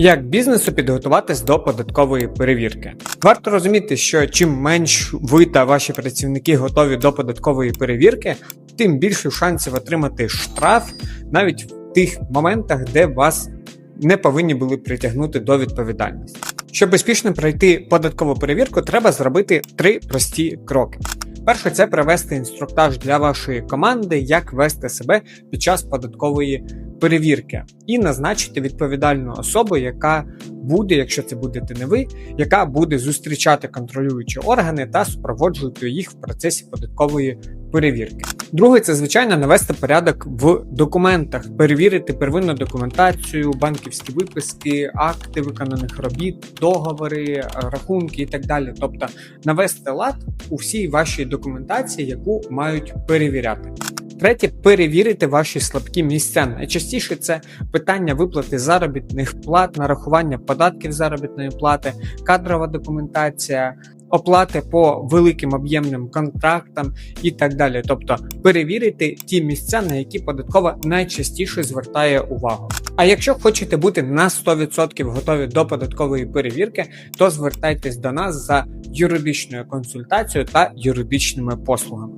Як бізнесу підготуватись до податкової перевірки? Варто розуміти, що чим менш ви та ваші працівники готові до податкової перевірки, тим більше шансів отримати штраф навіть в тих моментах, де вас не повинні були притягнути до відповідальності. Щоб успішно пройти податкову перевірку, треба зробити три прості кроки. Перше, це провести інструктаж для вашої команди, як вести себе під час податкової перевірки, і назначити відповідальну особу, яка буде, якщо це будете не ви, яка буде зустрічати контролюючі органи та супроводжувати їх в процесі податкової перевірки. Друге, це звичайно навести порядок в документах, перевірити первинну документацію, банківські виписки, акти виконаних робіт, договори, рахунки і так далі. Тобто навести лад у всій вашій документації, яку мають перевіряти. Третє перевірити ваші слабкі місця. Найчастіше це питання виплати заробітних плат, нарахування податків заробітної плати, кадрова документація, оплати по великим об'ємним контрактам і так далі. Тобто перевірити ті місця, на які податкова найчастіше звертає увагу. А якщо хочете бути на 100% готові до податкової перевірки, то звертайтесь до нас за юридичною консультацією та юридичними послугами.